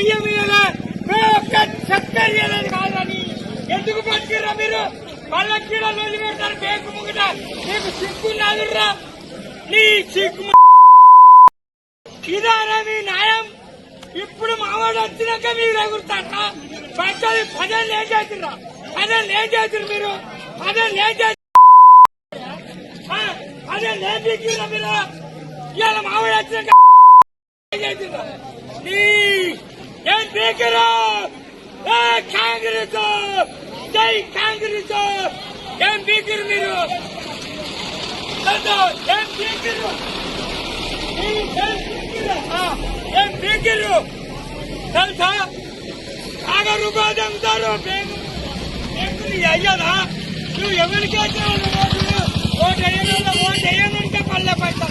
బియ్యం ఇయ్యాలి ఒక్క చక్కెర కాదని. ఎందుకు పట్టుకురా మీరు? వాళ్ళ కీడ రోజు పెడతారు బేకు ముగిట. నీకు సిగ్గు నాదుర్రా? నీ సిగ్గు ఇదారా మీ న్యాయం? ఇప్పుడు మావాడు వచ్చినాక మీరు ఎగురుతారా? పచ్చది పదేళ్ళు ఏం చేతుర్రా పదేళ్ళు ఏం చేతురు మీరు. పదేళ్ళు ఏం చేతురు పదేళ్ళు ఏం చేతుర్రా మీరు. ఇవాళ మావాడు వచ్చినాక నీ pick it up. The Kangaroos up. Stay Kangaroos up. Dem bigger mirror. No, no, dem bigger. Dem bigger. Ha, dem bigger. Tell tha. Aga ruba dem daro big. Ekli yaya na. You yaman kya chalo na tu. Vote ayana na vote ayana na palle paita.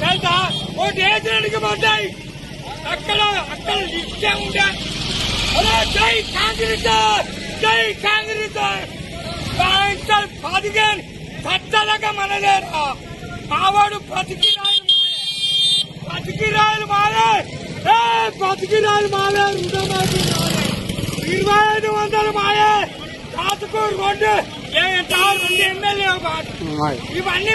Tell tha. Vote ayana na ke vote. అక్కడ అక్కడ ఇచ్చే ఉండే. జై కాంగ్రెస్ జై కాంగ్రెస్ పైసలు పదిహేను సత్తలగా మనదేరా మావాడు బతికి రాయలు బతికిరాయలు మాలే. ఏ బతికిరాయలు మాలే రుణమాఫీ మాలే. ఇరవై ఐదు వందలు మాలే. రాతుకు రెండు. రెండు ఎమ్మెల్యే ఇవన్నీ